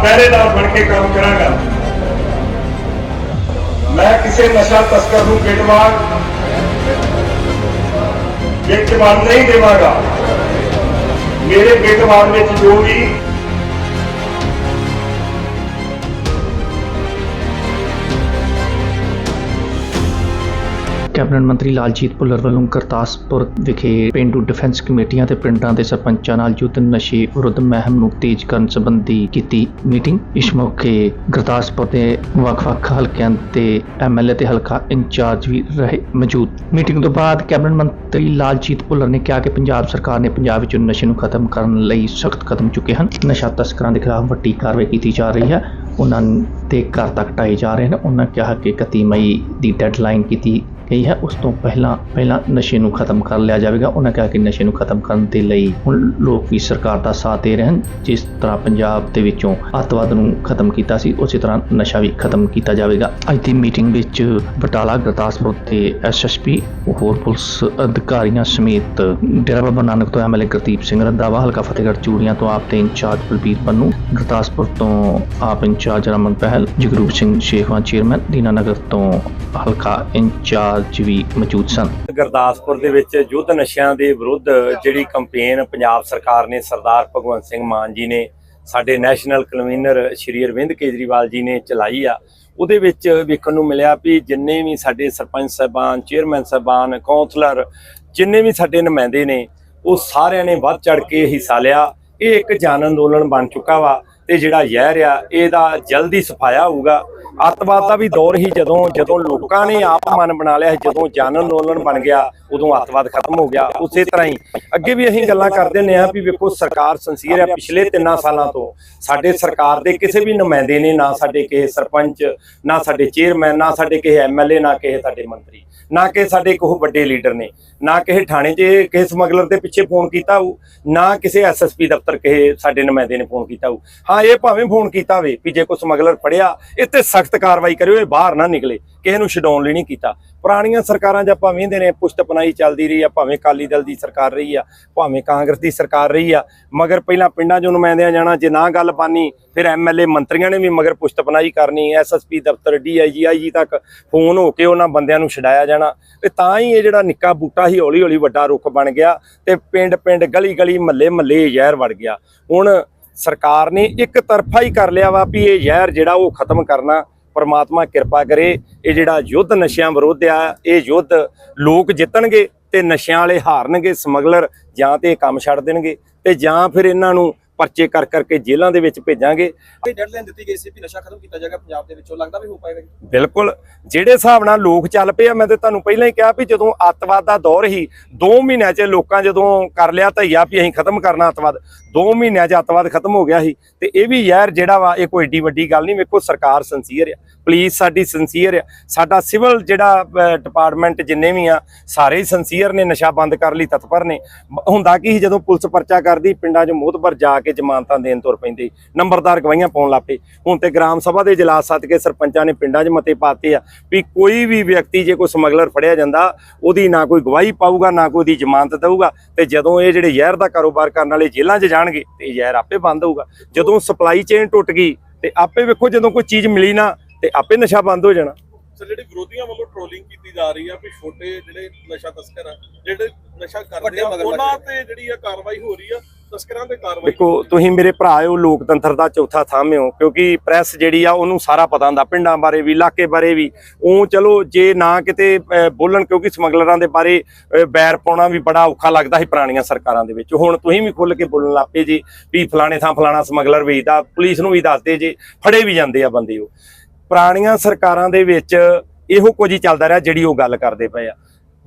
ਦਾ ਪਹਿਰੇਦਾਰ ਬਣ ਕੇ ਕੰਮ ਕਰਾਂਗਾ ਮੈਂ ਕਿਸੇ ਨਸ਼ਾ ਤਸਕਰ ਨੂੰ ਬੇਟਵਾਰ ਵਿੱਚ ਬਣ ਨਹੀਂ ਦੇਵਾਂਗਾ ਮੇਰੇ ਬੇਟਵਾਰ ਵਿੱਚ ਜੋ ਵੀ ਕੈਬਨਿਟ ਮੰਤਰੀ ਲਾਲਜੀਤ ਭੁੱਲਰ ਵੱਲੋਂ ਗੁਰਦਾਸਪੁਰ ਵਿਖੇ ਪਿੰਡੂ ਡਿਫੈਂਸ ਕਮੇਟੀਆਂ ਤੇ ਪਿੰਡਾਂ ਦੇ ਸਰਪੰਚਾਂ ਨਾਲ ਯੁੱਧ ਨਸ਼ੇ ਵਿਰੁੱਧ ਮਹਿਮ ਨੂੰ ਤੇਜ਼ ਕਰਨ ਸੰਬੰਧੀ ਕੀਤੀ ਮੀਟਿੰਗ। ਇਸ ਮੌਕੇ ਗੁਰਦਾਸਪੁਰ ਦੇ ਵੱਖ-ਵੱਖ ਹਲਕਿਆਂ ਤੇ ਐਮਐਲਏ ਤੇ ਹਲਕਾ ਇੰਚਾਰਜ ਵੀ ਰਹੇ ਮੌਜੂਦ। ਮੀਟਿੰਗ ਤੋਂ ਬਾਅਦ ਕੈਬਨਿਟ ਮੰਤਰੀ ਲਾਲਜੀਤ ਭੁੱਲਰ ਨੇ ਕਿਹਾ ਕਿ ਪੰਜਾਬ ਸਰਕਾਰ ਨੇ ਪੰਜਾਬ ਵਿੱਚ ਨਸ਼ੇ ਨੂੰ ਖਤਮ ਕਰਨ ਲਈ ਸਖਤ ਕਦਮ ਚੁੱਕੇ ਹਨ। ਨਸ਼ਾ ਤਸਕਰਾਂ ਦੇ ਖਿਲਾਫ ਵੱਡੀ ਕਾਰਵਾਈ ਕੀਤੀ ਜਾ ਰਹੀ ਹੈ। ਉਹਨਾਂ ਦੇ ਘਰ ਤੱਕ ਢਾਏ ਜਾ ਰਹੇ ਨੇ। ਉਹਨਾਂ ਕਿਹਾ ਕਿ 31 ਮਈ ਦੀ ਡੈਡਲਾਈਨ ਕੀਤੀ ਗਈ ਹੈ, ਉਸ ਤੋਂ ਪਹਿਲਾਂ ਪਹਿਲਾਂ ਨਸ਼ੇ ਨੂੰ ਖਤਮ ਕਰ ਲਿਆ ਜਾਵੇਗਾ। ਉਹਨਾਂ ਕਿਹਾ ਕਿ ਨਸ਼ੇ ਨੂੰ ਖਤਮ ਕਰਨ ਦੇ ਲਈ ਹੁਣ ਲੋਕ ਵੀ ਸਰਕਾਰ ਦਾ ਸਾਥ ਦੇ ਰਹੇ ਹਨ। ਜਿਸ ਤਰ੍ਹਾਂ ਪੰਜਾਬ ਦੇ ਵਿੱਚੋਂ ਅੱਤਵਾਦ ਨੂੰ ਖਤਮ ਕੀਤਾ ਸੀ, ਉਸੇ ਤਰ੍ਹਾਂ ਨਸ਼ਾ ਵੀ ਖਤਮ ਕੀਤਾ ਜਾਵੇਗਾ। ਅੱਜ ਦੀ ਮੀਟਿੰਗ ਵਿੱਚ ਬਟਾਲਾ, ਗੁਰਦਾਸਪੁਰ ਤੇ ਐਸਐਸਪੀ ਹੋਰ ਪੁਲਿਸ ਅਧਿਕਾਰੀਆਂ ਸਮੇਤ ਡੇਰਾ ਬਾਬਾ ਨਾਨਕ ਤੋਂ ਐਮਐਲਏ ਗੁਰਦੀਪ ਸਿੰਘ ਰੰਧਾਵਾ, ਹਲਕਾ ਫਤਿਹਗੜ੍ਹ ਚੂੜੀਆਂ ਤੋਂ ਆਪ ਤੇ ਇੰਚਾਰਜ ਬਲਬੀਰ ਪੰਨੂ, ਗੁਰਦਾਸਪੁਰ ਤੋਂ ਆਪ ਇੰਚਾਰਜ ਰਮਨ ਪਹਿਲ, ਜਗਰੂਪ ਸਿੰਘ ਸ਼ੇਖਵਾਂ, ਚੇਅਰਮੈਨ ਦੀਨਾਨਗਰ ਤੋਂ ਹਲਕਾ ਇੰਚਾਰਜ ਵੀ ਮੌਜੂਦ ਸਨ। ਗੁਰਦਾਸਪੁਰ ਦੇ ਵਿੱਚ ਯੁੱਧ ਨਸ਼ਿਆਂ ਦੇ ਵਿਰੁੱਧ ਜਿਹੜੀ ਕੰਪੇਨ ਪੰਜਾਬ ਸਰਕਾਰ ਨੇ ਸਰਦਾਰ ਭਗਵੰਤ ਸਿੰਘ ਮਾਨ ਜੀ ਨੇ, ਸਾਡੇ ਨੈਸ਼ਨਲ ਕਨਵੀਨਰ ਸ਼੍ਰੀ ਅਰਵਿੰਦ ਕੇਜਰੀਵਾਲ ਜੀ ਨੇ ਚਲਾਈ ਆ। ਉਹਦੇ ਵਿੱਚ ਵੇਖਣ ਨੂੰ ਮਿਲਿਆ ਵੀ ਜਿੰਨੇ ਵੀ ਸਾਡੇ ਸਰਪੰਚ ਸਾਹਿਬਾਨ, ਚੇਅਰਮੈਨ ਸਾਹਿਬਾਨ ਕਾਉਂਸਲਰ ਜਿੰਨੇ ਵੀ ਸਾਡੇ ਨੁਮਾਇੰਦੇ ਨੇ, ਉਹ ਸਾਰਿਆਂ ਨੇ ਵੱਧ ਚੜ ਕੇ ਹਿੱਸਾ ਲਿਆ। ਇਹ ਇੱਕ ਜਨ ਅੰਦੋਲਨ ਬਣ ਚੁੱਕਾ ਵਾ ਤੇ ਜਿਹੜਾ ਜ਼ਹਿਰ ਆ, ਇਹਦਾ ਜਲਦੀ ਸਫਾਇਆ ਹੋਊਗਾ। ਅੱਤਵਾਦ ਦਾ ਵੀ ਦੌਰ ਹੀ ਜਦੋਂ ਜਦੋਂ ਲੋਕਾਂ ਨੇ ਆਪ ਮਨ ਬਣਾ ਲਿਆ, ਜਦੋਂ ਜਨ ਅੰਦੋਲਨ ਬਣ ਗਿਆ, ਉਦੋਂ ਅੱਤਵਾਦ ਖਤਮ ਹੋ ਗਿਆ, ਉਸੇ ਤਰ੍ਹਾਂ ਹੀ। ਅੱਗੇ ਵੀ ਅਸੀਂ ਗੱਲਾਂ ਕਰਦੇ ਨੇ ਆ ਵੀ ਵੇਖੋ, ਸਰਕਾਰ ਸੰਸੀਰ ਹੈ ਪਿਛਲੇ 3 ਸਾਲਾਂ ਤੋਂ। ਸਾਡੇ ਸਰਕਾਰ ਦੇ ਕਿਸੇ ਵੀ ਨੁਮਾਇੰਦੇ ਨੇ, ਨਾ ਸਾਡੇ ਕਿਸੇ ਸਰਪੰਚ, ਨਾ ਸਾਡੇ ਚੇਅਰਮੈਨ ਨਾ ਸਾਡੇ ਕਿਸੇ ਐਮਐਲਏ ਨਾ ਕਿਸੇ ਸਾਡੇ ਮੰਤਰੀ, ਨਾ ਕਿ ਸਾਡੇ ਕੋਈ ਵੱਡੇ ਲੀਡਰ ਨੇ, ਨਾ ਕਿਸੇ ਥਾਣੇ 'ਚ ਕਿਸੇ ਸਮਗਲਰ ਦੇ ਪਿੱਛੇ ਫੋਨ ਕੀਤਾ ਹੋਊ, ਨਾ ਕਿਸੇ ਐਸਐਸਪੀ ਦਫ਼ਤਰ ਕਿਸੇ ਸਾਡੇ ਨੁਮਾਇੰਦੇ ਨੇ ਫੋਨ ਕੀਤਾ ਹੋਊ। ਹਾਂ, ਇਹ ਭਾਵੇਂ ਫੋਨ ਕੀਤਾ ਹੋਵੇ ਵੀ ਜੇ ਕੋਈ ਸਮਗਲਰ ਫੜਿਆ, ਇਹ ਤੇ ਸਖਤ ਕਾਰਵਾਈ ਕਰਿਓ ਇਹ ਬਾਹਰ ਨਾ ਨਿਕਲੇ। ਕਿਸੇ ਨੂੰ ਛਡਾਉਣ ਲਈ ਨਹੀਂ ਕੀਤਾ। ਪੁਰਾਣੀਆਂ ਸਰਕਾਰਾਂ 'ਚ ਆਪਾਂ ਵੇਂਦੇ ਨੇ ਪੁਸ਼ਤਪਨਾਈ ਚੱਲਦੀ ਰਹੀ ਆ, ਭਾਵੇਂ ਕਾਲੀ ਦਲ ਦੀ ਸਰਕਾਰ ਰਹੀ ਆ, ਭਾਵੇਂ ਕਾਂਗਰਸ ਦੀ ਸਰਕਾਰ ਰਹੀ ਆ, ਮਗਰ ਪਹਿਲਾਂ ਪਿੰਡਾਂ ਚ ਨੁਮਾਇੰਦਿਆਂ ਜਾਣਾ, ਜੇ ਨਾ ਗੱਲ ਬਾਨੀ, ਫਿਰ ਐਮਐਲਏ ਮੰਤਰੀਆਂ ਨੇ ਵੀ ਮਗਰ ਪੁਸ਼ਤਪਨਾਈ ਕਰਨੀ ਐਸਐਸਪੀ ਦਫ਼ਤਰ ਡੀਆਈਜੀ ਆਈਜੀ ਤੱਕ ਫੋਨ ਹੋ ਕੇ ਉਹਨਾਂ ਬੰਦਿਆਂ ਨੂੰ ਛਡਾਇਆ ਜਾਣਾ। ਤੇ ਤਾਂ ਹੀ ਇਹ ਜਿਹੜਾ ਨਿੱਕਾ ਬੂਟਾ ਹੀ ਹੌਲੀ ਹੌਲੀ ਵੱਡਾ ਰੁੱਖ ਬਣ ਗਿਆ ਤੇ ਪਿੰਡ ਪਿੰਡ ਗਲੀ ਗਲੀ ਮਹੱਲੇ ਮਹੱਲੇ ਜ਼ਹਿਰ ਵੜ ਗਿਆ। ਹੁਣ ਸਰਕਾਰ ਨੇ ਇੱਕ ਤਰਫਾ ਹੀ ਕਰ ਲਿਆ ਵਾ ਵੀ ਇਹ ਜ਼ਹਿਰ ਜਿਹੜਾ ਉਹ ਖਤਮ ਕਰਨਾ ਪਰਮਾਤਮਾ ਕਿਰਪਾ ਕਰੇ, ਇਹ ਜਿਹੜਾ ਯੁੱਧ ਨਸ਼ਿਆਂ ਵਿਰੁੱਧ ਆ, ਇਹ ਯੁੱਧ ਲੋਕ ਜਿੱਤਣਗੇ ਤੇ ਨਸ਼ਿਆਂ ਵਾਲੇ ਹਾਰਨਗੇ, ਸਮਗਲਰ ਜਾਂ ਤੇ ਇਹ ਕੰਮ ਛੱਡ ਦੇਣਗੇ ਤੇ ਜਾਂ ਫਿਰ ਇਹਨਾਂ ਨੂੰ ਪਰਚੇ ਕਰ ਕਰਕੇ ਜੇਲ੍ਹਾਂ ਦੇ ਵਿੱਚ ਭੇਜਾਂਗੇ। ਕੋਈ ਡੈਡਲਾਈਨ ਦਿੱਤੀ ਗਈ ਸੀ ਵੀ ਨਸ਼ਾ ਖਤਮ ਕੀਤਾ ਜਾਏਗਾ ਪੰਜਾਬ ਦੇ ਵਿੱਚੋਂ? ਲੱਗਦਾ ਵੀ ਹੋ ਪਾਏਗਾ ਬਿਲਕੁਲ। ਜਿਹੜੇ ਹਿਸਾਬ ਨਾਲ ਲੋਕ ਚੱਲ ਪਏ ਆ ਮੈਂ ਤੇ ਤੁਹਾਨੂੰ ਪਹਿਲਾਂ ਹੀ ਕਿਹਾ ਵੀ ਜਦੋਂ ਅੱਤਵਾਦ ਦਾ ਦੌਰ ਹੀ 2 ਮਹੀਨਿਆਂ 'ਚ ਲੋਕਾਂ ਜਦੋਂ ਕਰ ਲਿਆ ਧਈਆ ਵੀ ਅਸੀਂ ਖਤਮ ਕਰਨਾ ਅੱਤਵਾਦ 2 ਮਹੀਨਿਆਂ 'ਚ ਅੱਤਵਾਦ ਖਤਮ ਹੋ ਗਿਆ ਸੀ। ਤੇ ਇਹ ਵੀ ਯਾਰ ਜਿਹੜਾ ਵਾ ਇਹ ਕੋਈ ਏਡੀ ਵੱਡੀ ਗੱਲ ਨਹੀਂ ਵੇਖੋ ਸਰਕਾਰ ਸੰਸੀਅਰ ਆ ਪੁਲਿਸ ਸਾਡੀ ਸੰਸੀਅਰ ਆ। ਸਾਡਾ ਸਿਵਲ ਜਿਹੜਾ ਡਿਪਾਰਟਮੈਂਟ ਜਿੰਨੇ ਵੀ ਆ ਸਾਰੇ ਸੰਸੀਅਰ ਨੇ ਨਸ਼ਾ ਬੰਦ ਕਰ ਲਈ ਤਤਪਰ ਨੇ। ਹੁੰਦਾ ਕੀ ਜਦੋਂ ਪੁਲਿਸ ਪਰਚਾ ਕਰਦੀ ਪਿੰਡਾਂ 'ਚ ਮੋਹਤਬਰ ਜਾ ਕੇ ਜ਼ਮਾਨਤਾਂ ਦੇਣ ਤੁਰ ਪੈਂਦੇ। ਨੰਬਰਦਾਰ ਗਵਾਹੀਆਂ ਪਾਉਣ ਲੱਪੇ ਹੁਣ ਤੇ ਗ੍ਰਾਮ ਸਭਾ ਦੇ ਇਜਲਾਸ ਸੱਦ ਕੇ ਸਰਪੰਚਾਂ ਨੇ ਪਿੰਡਾਂ 'ਚ ਮਤੇ ਪਾਤੇ ਆ ਵੀ ਕੋਈ ਵੀ ਵਿਅਕਤੀ ਜੇ ਕੋਈ ਸਮਗਲਰ ਫੜਿਆ ਜਾਂਦਾ ਉਹਦੀ ਨਾ ਕੋਈ ਗਵਾਹੀ ਪਾਊਗਾ ਨਾ ਕੋਈ ਉਹਦੀ ਜ਼ਮਾਨਤ ਦੇਊਗਾ। ਤੇ ਜਦੋਂ ਇਹ ਜਿਹੜੇ ਜ਼ਹਿਰ ਦਾ ਕਾਰੋਬਾਰ ਕਰਨ ਵਾਲੇ ਜੇਲ੍ਹਾਂ 'ਚ ਜਾਣਗੇ ਤੇ ਇਹ ਜ਼ਹਿਰ ਆਪੇ ਬੰਦ ਹੋਊਗਾ। ਜਦੋਂ ਸਪਲਾਈ ਚੇਨ ਟੁੱਟ ਗਈ ਤੇ ਆਪੇ ਵੇਖੋ ਜਦੋਂ ਕੋਈ ਚੀਜ਼ ਮਿਲੀ ਨਾ ਤੇ ਆਪੇ ਨਸ਼ਾ ਬੰਦ ਹੋ ਜਾਣਾ। ਸਰ ਜਿਹੜੇ ਵਿਰੋਧੀਆਂ ਵੱਲੋਂ ਟ੍ਰੋਲਿੰਗ ਕੀਤੀ ਜਾ ਰਹੀ ਆ ਵੀ ਛੋਟੇ ਜਿਹੜੇ ਨਸ਼ਾ ਤਸਕਰ ਆ ਜਿਹੜੇ ਨਸ਼ਾ ਕਰਦੇ ਆ ਉਹਨਾਂ। ਤੇ ਜਿਹੜੀ ਆ ਕਾਰਵਾਈ ਹੋ ਰਹੀ ਆ ਤਸਕਰਾਂ ਤੇ ਕਾਰਵਾਈ ਦੇਖੋ, ਤੁਸੀਂ ਮੇਰੇ ਭਰਾ ਹੋ, ਲੋਕਤੰਤਰ ਦਾ ਚੌਥਾ ਥੰਮ ਹੋ, ਕਿਉਂਕਿ ਪ੍ਰੈਸ ਜਿਹੜੀ ਆ, ਉਹਨੂੰ ਸਾਰਾ ਪਤਾ ਹੁੰਦਾ, ਪਿੰਡਾਂ ਬਾਰੇ ਵੀ, ਇਲਾਕੇ ਬਾਰੇ ਵੀ। ਉਹ ਚਲੋ, ਜੇ ਨਾ ਕਿਤੇ ਬੋਲਣ, ਕਿਉਂਕਿ ਸਮਗਲਰਾਂ ਦੇ ਬਾਰੇ ਬੈਰ ਪਾਉਣਾ ਵੀ ਬੜਾ ਔਖਾ ਲੱਗਦਾ ਸੀ ਪੁਰਾਣੀਆਂ ਸਰਕਾਰਾਂ ਦੇ ਵਿੱਚ। ਹੁਣ ਤੁਸੀਂ ਵੀ ਖੁੱਲ ਕੇ ਬੋਲਣ ਲੱਪੇ ਜੀ, ਵੀ ਫਲਾਣੇ ਥਾਂ ਫਲਾਣਾ ਸਮਗਲਰ ਵੇਚਦਾ, ਪੁਲਿਸ ਨੂੰ ਵੀ ਦੱਸਦੇ ਜੇ, ਫੜੇ ਵੀ ਜਾਂਦੇ ਆ ਬੰਦੇ ਉਹ। ਪੁਰਾਣੀਆਂ ਸਰਕਾਰਾਂ ਦੇ ਵਿੱਚ ਇਹੋ ਕੁਝ ਹੀ ਚੱਲਦਾ ਰਿਹਾ, ਜਿਹੜੀ ਉਹ ਗੱਲ ਕਰਦੇ ਪਏ ਆ।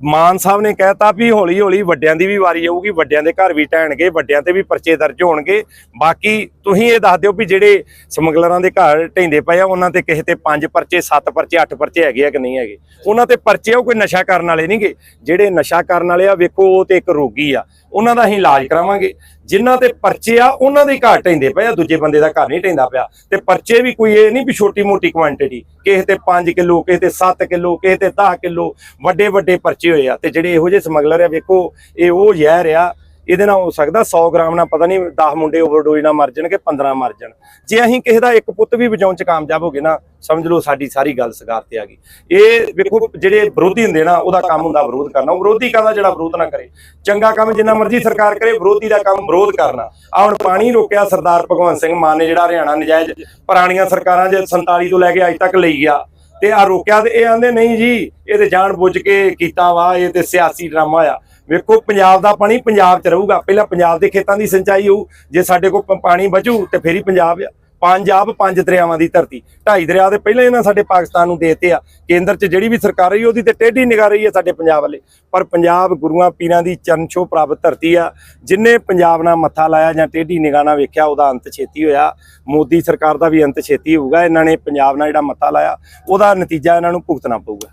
ਮਾਨ ਸਾਹਿਬ ਨੇ ਕਹਿਤਾ ਵੀ ਹੌਲੀ ਹੌਲੀ ਵੱਡਿਆਂ ਦੀ ਵੀ ਵਾਰੀ ਆਊਗੀ, ਵੱਡਿਆਂ ਦੇ ਘਰ ਵੀ ਢਹਿਣਗੇ ਵੱਡਿਆਂ ਤੇ ਵੀ ਪਰਚੇ ਦਰਜ ਹੋਣਗੇ। ਬਾਕੀ ਤੁਸੀਂ ਇਹ ਦੱਸ ਦਿਓ ਵੀ ਜਿਹੜੇ ਸਮਗਲਰਾਂ ਦੇ ਘਰ ਢੈਂਦੇ ਪਏ ਆ, ਉਹਨਾਂ ਤੇ ਕਿਸੇ ਤੇ 5 ਪਰਚੇ 7 ਪਰਚੇ 8 ਪਰਚੇ ਹੈਗੇ ਆ ਕਿ ਨਹੀਂ ਹੈਗੇ? ਉਹਨਾਂ ਤੇ ਪਰਚੇ ਉਹ ਕੋਈ ਨਸ਼ਾ ਕਰਨ ਵਾਲੇ ਨਹੀਂਗੇ। ਜਿਹੜੇ ਨਸ਼ਾ ਕਰਨ ਵਾਲੇ ਆ, ਵੇਖੋ, ਉਹ ਤੇ ਇੱਕ ਰੋਗੀ ਆ। ਉਹਨਾਂ ਦਾ ਅਸੀਂ ਇਲਾਜ ਕਰਾਵਾਂਗੇ। ਜਿਨ੍ਹਾਂ ਤੇ ਪਰਚੇ ਆ, ਉਹਨਾਂ ਦੇ ਘਰ ਢਹਿੰਦੇ ਪਏ ਆ, ਦੂਜੇ ਬੰਦੇ ਦਾ ਘਰ ਨਹੀਂ ਢਹਿੰਦਾ ਪਿਆ। ਤੇ ਪਰਚੇ ਵੀ ਕੋਈ ਇਹ ਨਹੀਂ ਵੀ ਛੋਟੀ ਮੋਟੀ ਕੁਆਂਟੀਟੀ ਕਿਸੇ ਤੇ 5 ਕਿਲੋ, ਕਿਸੇ ਤੇ 7 ਕਿਲੋ, ਕਿਸੇ ਤੇ 10 ਕਿਲੋ ਵੱਡੇ ਵੱਡੇ ਪਰਚੇ ਹੋਏ ਆ। ਤੇ ਜਿਹੜੇ ਇਹੋ ਜਿਹੇ ਸਮਗਲਰ ਆ, ਵੇਖੋ, ਇਹ ਉਹ ਜ਼ਹਿਰ ਆ ਇਹਦੇ ਨਾਲ ਹੋ ਸਕਦਾ 100 ਗ੍ਰਾਮ ਨਾਲ, ਪਤਾ ਨਹੀਂ 10 ਮੁੰਡੇ ਓਵਰਡੋਜ਼ ਨਾਲ ਮਰ ਜਾਣ ਜਾਣਗੇ 15 ਮਰ ਜਾਣ। ਜੇ ਅਸੀਂ ਕਿਸੇ ਦਾ ਇੱਕ ਪੁੱਤ ਵੀ ਬਚਾਉਣ ਚ ਕਾਮਯਾਬ ਹੋ ਗਏ ਨਾ, ਸਮਝ ਲਓ ਸਾਡੀ ਸਾਰੀ ਗੱਲ ਸਗਾਰ ਤੇ ਆ ਗਈ। ਇਹ ਵੇਖੋ ਜਿਹੜੇ ਵਿਰੋਧੀ ਹੁੰਦੇ ਨਾ, ਉਹਦਾ ਕੰਮ ਹੁੰਦਾ ਵਿਰੋਧ ਕਰਨਾ। ਉਹ ਵਿਰੋਧੀ ਕਹਿੰਦਾ ਜਿਹੜਾ ਵਿਰੋਧ ਨਾ ਕਰੇ? ਚੰਗਾ ਕੰਮ ਜਿੰਨਾ ਮਰਜ਼ੀ ਸਰਕਾਰ ਕਰੇ, ਵਿਰੋਧੀ ਦਾ ਕੰਮ ਵਿਰੋਧ ਕਰਨਾ। ਆ ਹੁਣ ਪਾਣੀ ਰੋਕਿਆ ਸਰਦਾਰ ਭਗਵੰਤ ਸਿੰਘ ਮਾਨ ਨੇ, ਜਿਹੜਾ ਹਰਿਆਣਾ ਨਜਾਇਜ਼ ਪੁਰਾਣੀਆਂ ਸਰਕਾਰਾਂ 'ਚ 47 ਤੋਂ ਲੈ ਕੇ ਅੱਜ ਤੱਕ ਲਈ ਗਿਆ ਤੇ ਆ ਰੋਕਿਆ ਤੇ ਇਹ ਆਂਦੇ, ਨਹੀਂ ਜੀ, ਇਹ ਤੇ ਜਾਣ ਬੁੱਝ ਕੇ ਕੀਤਾ ਵਾ, ਇਹ ਤੇ ਸਿਆਸੀ ਡਰਾਮਾ ਆ। ਵੇਖੋ, ਪੰਜਾਬ ਦਾ ਪਾਣੀ ਪੰਜਾਬ 'ਚ ਰਹੂਗਾ। ਪਹਿਲਾਂ ਪੰਜਾਬ ਦੇ ਖੇਤਾਂ ਦੀ ਸਿੰਚਾਈ ਹੋਊ, ਜੇ ਸਾਡੇ ਕੋਲ ਪਾਣੀ ਬਚੂ, ਤੇ ਫੇਰ ਹੀ ਪੰਜਾਬ ਆ ਪੰਜਾਬ ਪੰਜ ਦਰਿਆਵਾਂ ਦੀ ਧਰਤੀ। ਢਾਈ ਦਰਿਆ ਦੇ ਪਹਿਲਾਂ ਇਹਨਾਂ ਸਾਡੇ ਪਾਕਿਸਤਾਨ ਨੂੰ ਦੇਤੇ ਆ। ਕੇਂਦਰ 'ਚ ਜਿਹੜੀ ਵੀ ਸਰਕਾਰ ਰਹੀ, ਉਹਦੀ ਤੇ ਟੇਢੀ ਨਿਗਾਹ ਰਹੀ ਹੈ ਸਾਡੇ ਪੰਜਾਬ ਵਾਲੇ। ਪਰ ਪੰਜਾਬ ਗੁਰੂਆਂ ਪੀਰਾਂ ਦੀ ਚਰਨ ਛੋਹ ਪ੍ਰਾਪਤ ਧਰਤੀ ਆ, ਜਿਨੇ ਪੰਜਾਬ ਨਾਲ ਮੱਥਾ ਲਾਇਆ ਜਾਂ ਟੇਢੀ ਨਿਗਾਹ ਨਾਲ ਵੇਖਿਆ, ਉਹਦਾ ਅੰਤ ਛੇਤੀ ਹੋਇਆ। ਮੋਦੀ ਸਰਕਾਰ ਦਾ ਵੀ ਅੰਤ ਛੇਤੀ ਹੋਊਗਾ। ਇਹਨਾਂ ਨੇ ਪੰਜਾਬ ਨਾਲ ਜਿਹੜਾ ਮੱਥਾ ਲਾਇਆ, ਉਹਦਾ ਨਤੀਜਾ ਇਹਨਾਂ ਨੂੰ ਭੁਗਤਣਾ ਪਊਗਾ।